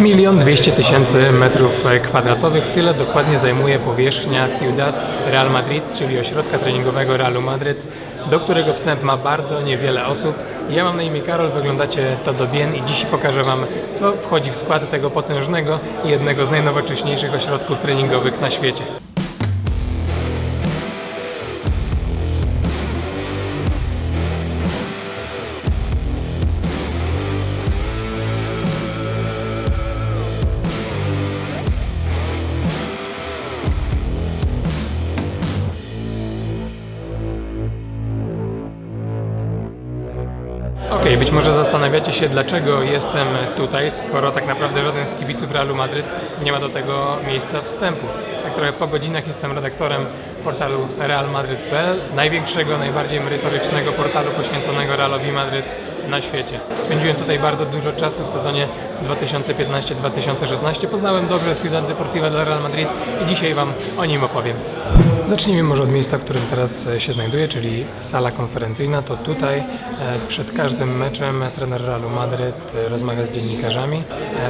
Milion dwieście tysięcy metrów kwadratowych, tyle dokładnie zajmuje powierzchnia Ciudad Real Madrid, czyli ośrodka treningowego Realu Madryt, do którego wstęp ma bardzo niewiele osób. Ja mam na imię Karol, wyglądacie to do Bien i dziś pokażę Wam, co wchodzi w skład tego potężnego i jednego z najnowocześniejszych ośrodków treningowych na świecie. Okej, być może zastanawiacie się, dlaczego jestem tutaj, skoro tak naprawdę żaden z kibiców Realu Madryt nie ma do tego miejsca wstępu. Tak trochę po godzinach jestem redaktorem portalu realmadryt.pl, największego, najbardziej merytorycznego portalu poświęconego Realowi Madryt na świecie. Spędziłem tutaj bardzo dużo czasu w sezonie 2015-2016. Poznałem dobrze Ciudad Deportiva del Real Madrid i dzisiaj Wam o nim opowiem. Zacznijmy może od miejsca, w którym teraz e, się znajduję, czyli sala konferencyjna. To tutaj e, przed każdym meczem trener Realu Madryt e, rozmawia z dziennikarzami.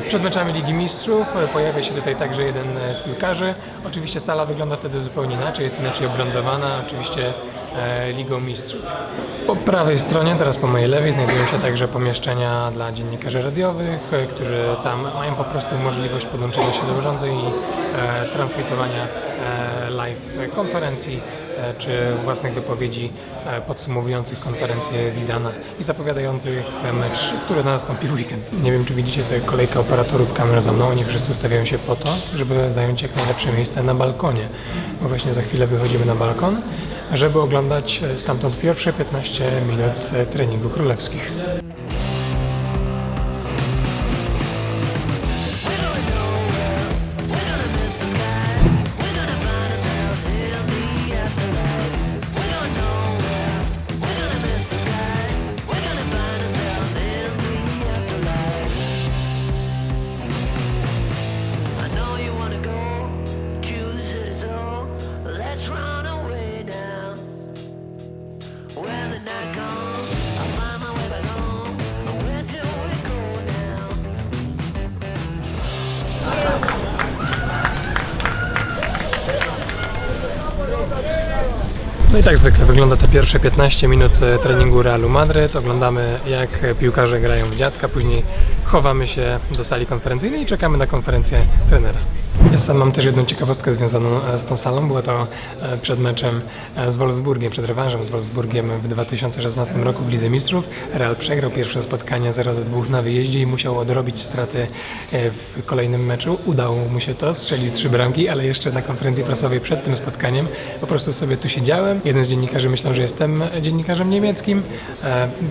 Przed meczami Ligi Mistrzów pojawia się tutaj także jeden z piłkarzy. Oczywiście sala wygląda wtedy zupełnie inaczej, jest inaczej obrądowana, oczywiście Ligą Mistrzów. Po prawej stronie, teraz po mojej lewej, znajdują się także pomieszczenia dla dziennikarzy radiowych, e, którzy tam mają po prostu możliwość podłączenia się do urządzeń i e, transmitowania e, live konferencji e, czy własnych wypowiedzi e, podsumowujących konferencję Zidana i zapowiadających mecz, który nastąpi w weekend. Nie wiem, czy widzicie tę kolejkę operatorów kamer za mną. Oni wszyscy ustawiają się po to, żeby zająć jak najlepsze miejsce na balkonie. Bo właśnie za chwilę wychodzimy na balkon, żeby oglądać e, stamtąd pierwsze 15 minut e, treningu królewskich. No i tak zwykle wygląda te pierwsze 15 minut e, treningu Realu Madryt. Oglądamy jak piłkarze grają w dziadka, później chowamy się do sali konferencyjnej i czekamy na konferencję trenera. Ja sam mam też jedną ciekawostkę związaną e, z tą salą. Było to e, przed meczem e, z Wolfsburgiem, przed rewanżem z Wolfsburgiem w 2016 roku w Lidze Mistrzów. Real przegrał pierwsze spotkanie 0 do 2 na wyjeździe i musiał odrobić straty w kolejnym meczu. Udało mu się to, strzelił trzy bramki, ale jeszcze na konferencji prasowej przed tym spotkaniem po prostu sobie tu siedziałem. Jeden z dziennikarzy myślał, że jestem dziennikarzem niemieckim,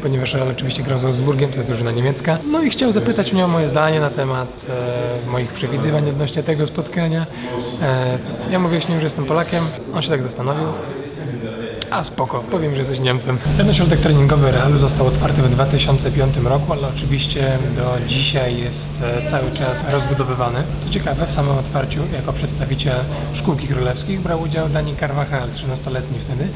ponieważ oczywiście grał z Wolfsburgiem, to jest drużyna niemiecka. No i chciał zapytać mnie o moje zdanie na temat e, moich przewidywań odnośnie tego spotkania. E, ja mu wyjaśniłem, że jestem Polakiem. On się tak zastanowił. A spoko, powiem, że jesteś Niemcem. Ten ośrodek treningowy Realu został otwarty w 2005 roku, ale oczywiście do dzisiaj jest e, cały czas rozbudowywany. To ciekawe, w samym otwarciu jako przedstawiciel szkółki królewskich brał udział Dani Carvajal, 13-letni wtedy,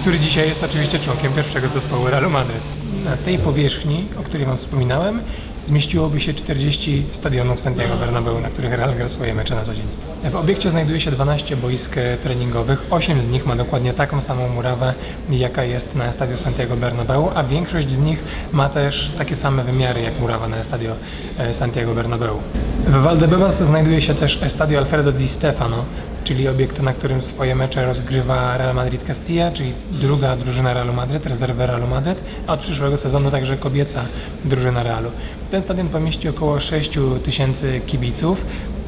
który dzisiaj jest oczywiście członkiem pierwszego zespołu Realu Madryt. Na tej powierzchni, o której wam wspominałem, zmieściłoby się 40 stadionów Santiago Bernabeu, na których Real gra swoje mecze na co dzień. W obiekcie znajduje się 12 boisk e, treningowych, 8 z nich ma dokładnie taką samą murawę, jaka jest na Stadio Santiago Bernabeu, a większość z nich ma też takie same wymiary jak murawa na Stadio e, Santiago Bernabeu. W Valdebebas znajduje się też Stadio Alfredo Di Stefano, czyli obiekt, na którym swoje mecze rozgrywa Real Madrid Castilla, czyli druga drużyna Realu Madryt, rezerwę Realu Madryt, a od przyszłego sezonu także kobieca drużyna Realu. Ten stadion pomieści około 6 tysięcy kibiców.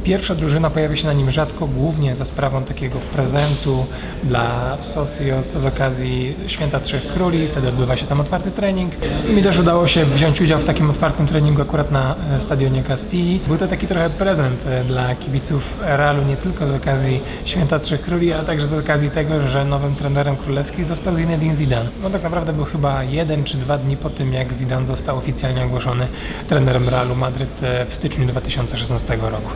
Pierwsza drużyna pojawia się na nim rzadko, głównie za sprawą takiego prezentu dla Socios z okazji Święta Trzech Króli. Wtedy odbywa się tam otwarty trening. Mi też udało się wziąć udział w takim otwartym treningu akurat na e, stadionie Castilli. Był to taki trochę prezent e, dla kibiców Realu, nie tylko z okazji Święta Trzech Króli, ale także z okazji tego, że nowym trenerem królewskich został Zinedine Zidane. No tak naprawdę był chyba jeden czy dwa dni po tym, jak Zidane został oficjalnie ogłoszony trenerem Realu Madryt e, w styczniu 2016 roku.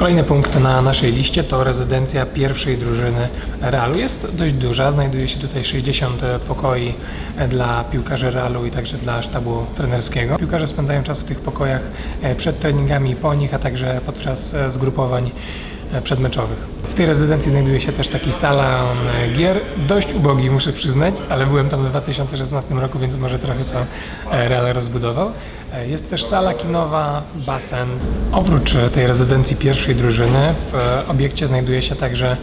Kolejny punkt na naszej liście to rezydencja pierwszej drużyny Realu. Jest dość duża, znajduje się tutaj 60 pokoi dla piłkarzy Realu i także dla sztabu trenerskiego. Piłkarze spędzają czas w tych pokojach e, przed treningami i po nich, a także podczas e, zgrupowań przedmeczowych. W tej rezydencji znajduje się też taki salon e, gier, dość ubogi muszę przyznać, ale byłem tam w 2016 roku, więc może trochę to e, Real rozbudował. E, Jest też sala kinowa, basen. Oprócz e, tej rezydencji pierwszej drużyny w e, obiekcie znajduje się także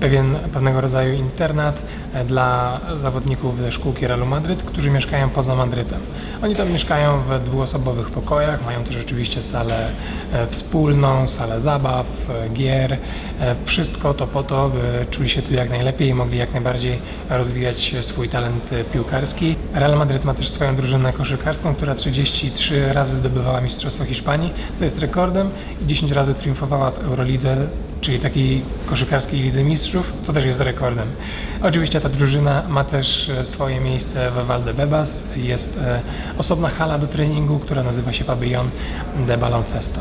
pewien, pewnego rodzaju internat e, dla zawodników ze szkółki Realu Madryt, którzy mieszkają poza Madrytem. Oni tam mieszkają w dwuosobowych pokojach, mają też oczywiście salę e, wspólną, salę zabaw, e, gier. Wszystko to po to, by czuli się tu jak najlepiej i mogli jak najbardziej rozwijać swój talent piłkarski. Real Madryt ma też swoją drużynę koszykarską, która 33 razy zdobywała Mistrzostwo Hiszpanii, co jest rekordem i 10 razy triumfowała w Eurolidze, czyli takiej koszykarskiej Lidze Mistrzów, co też jest rekordem. Oczywiście ta drużyna ma też e, swoje miejsce w Valdebebas. Jest e, osobna hala do treningu, która nazywa się Pavillon de Baloncesto.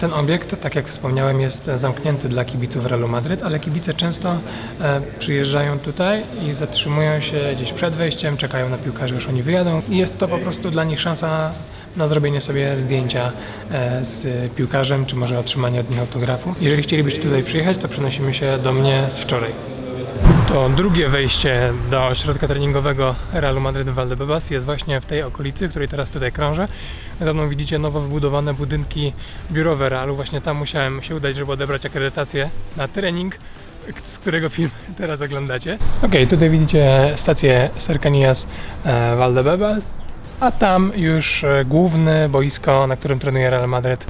Ten obiekt, tak jak wspomniałem, jest zamknięty dla kibiców Realu Madryt, ale kibice często e, przyjeżdżają tutaj i zatrzymują się gdzieś przed wejściem, czekają na piłkarzy, aż oni wyjadą. Jest to po prostu dla nich szansa na zrobienie sobie zdjęcia e, z piłkarzem, czy może otrzymanie od nich autografu. Jeżeli chcielibyście tutaj przyjechać, to przenosimy się do mnie z wczoraj. To drugie wejście do ośrodka treningowego Realu Madryt w Valdebebas jest właśnie w tej okolicy, w której teraz tutaj krążę. Za mną widzicie nowo wybudowane budynki biurowe Realu. Właśnie tam musiałem się udać, żeby odebrać akredytację na trening, z którego film teraz oglądacie. Ok, tutaj widzicie stację Cercanías e, Valdebebas, a tam już e, główne boisko, na którym trenuje Real Madryt.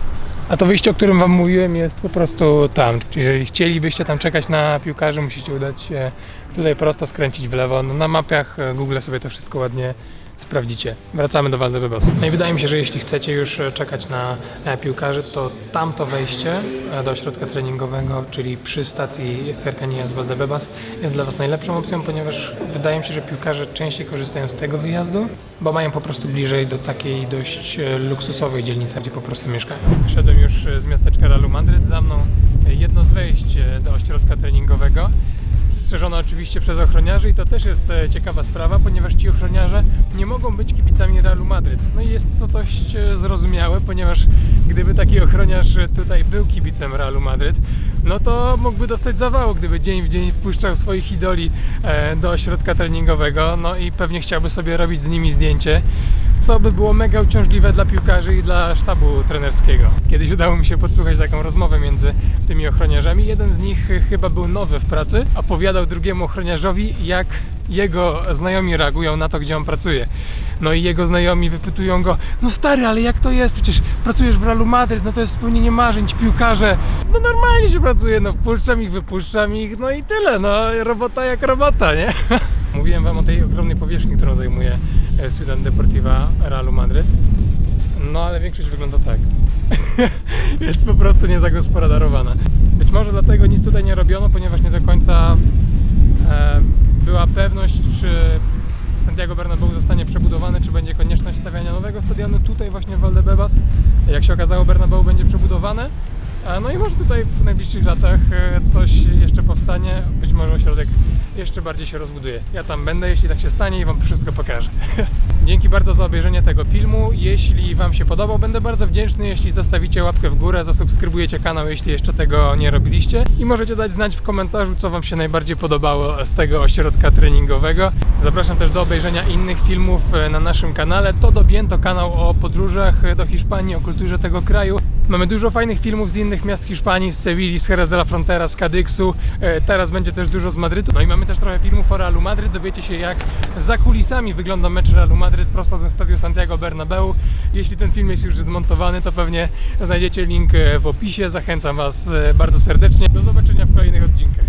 A to wyjście, o którym Wam mówiłem, jest po prostu tam. Jeżeli chcielibyście tam czekać na piłkarzy, musicie udać się tutaj prosto, skręcić w lewo. No, na mapach e, Google sobie to wszystko ładnie sprawdzicie. Wracamy do Valdebebas. No i wydaje mi się, że jeśli chcecie już e, czekać na e, piłkarzy, to tamto wejście e, do ośrodka treningowego, czyli przy stacji Cercanías Valdebebas jest dla Was najlepszą opcją, ponieważ wydaje mi się, że piłkarze częściej korzystają z tego wyjazdu, bo mają po prostu bliżej do takiej dość luksusowej dzielnicy, gdzie po prostu mieszkają. Szedłem już z miasteczka Realu Madryt, za mną jedno z wejść do ośrodka treningowego strzeżone oczywiście przez ochroniarzy i to też jest e, ciekawa sprawa, ponieważ ci ochroniarze nie mogą być kibicami Realu Madryt. No i jest to dość e, zrozumiałe, ponieważ gdyby taki ochroniarz tutaj był kibicem Realu Madryt, no to mógłby dostać zawału, gdyby dzień w dzień wpuszczał swoich idoli e, do ośrodka treningowego, no i pewnie chciałby sobie robić z nimi zdjęcie, co by było mega uciążliwe dla piłkarzy i dla sztabu trenerskiego. Kiedyś udało mi się podsłuchać taką rozmowę między tymi ochroniarzami. Jeden z nich chyba był nowy w pracy, opowiadał drugiemu ochroniarzowi, jak jego znajomi reagują na to, gdzie on pracuje. No i jego znajomi wypytują go, no stary, ale jak to jest? Przecież pracujesz w Realu Madryt, no to jest spełnienie marzeń, ci piłkarze. No normalnie się pracuje, no wpuszczam ich, wypuszczam ich, no i tyle, no robota jak robota, nie? Mówiłem wam o tej ogromnej powierzchni, którą zajmuje e, Ciudad Deportiva Realu Madryt. No ale większość wygląda tak. jest po prostu niezagospodarowana. Być może dlatego nic tutaj nie robiono, ponieważ nie do końca e, była pewność, czy Santiago Bernabeu zostanie przebudowany, czy będzie konieczność stawiania nowego stadionu tutaj właśnie w Valdebebas. Jak się okazało, Bernabeu będzie przebudowane. E, No i może tutaj w najbliższych latach e, coś jeszcze powstanie. Być może ośrodek jeszcze bardziej się rozbuduje. Ja tam będę, jeśli tak się stanie i Wam wszystko pokażę. Dzięki bardzo za obejrzenie tego filmu. Jeśli Wam się podobał, będę bardzo wdzięczny, jeśli zostawicie łapkę w górę, zasubskrybujecie kanał, jeśli jeszcze tego nie robiliście. I możecie dać znać w komentarzu, co Wam się najbardziej podobało z tego ośrodka treningowego. Zapraszam też do obejrzenia innych filmów e, na naszym kanale. To Dobien to kanał o podróżach e, do Hiszpanii, o kulturze tego kraju. Mamy dużo fajnych filmów z innych miast Hiszpanii, z Sewilli, z Jerez de la Frontera, z Kadyksu. E, Teraz będzie też dużo z Madrytu. No i mamy też trochę filmów o Realu Madryt. Dowiecie się jak za kulisami wygląda mecz Realu Madryt prosto ze stadionu Santiago Bernabeu. Jeśli ten film jest już zmontowany, to pewnie znajdziecie link e, w opisie. Zachęcam Was e, bardzo serdecznie. Do zobaczenia w kolejnych odcinkach.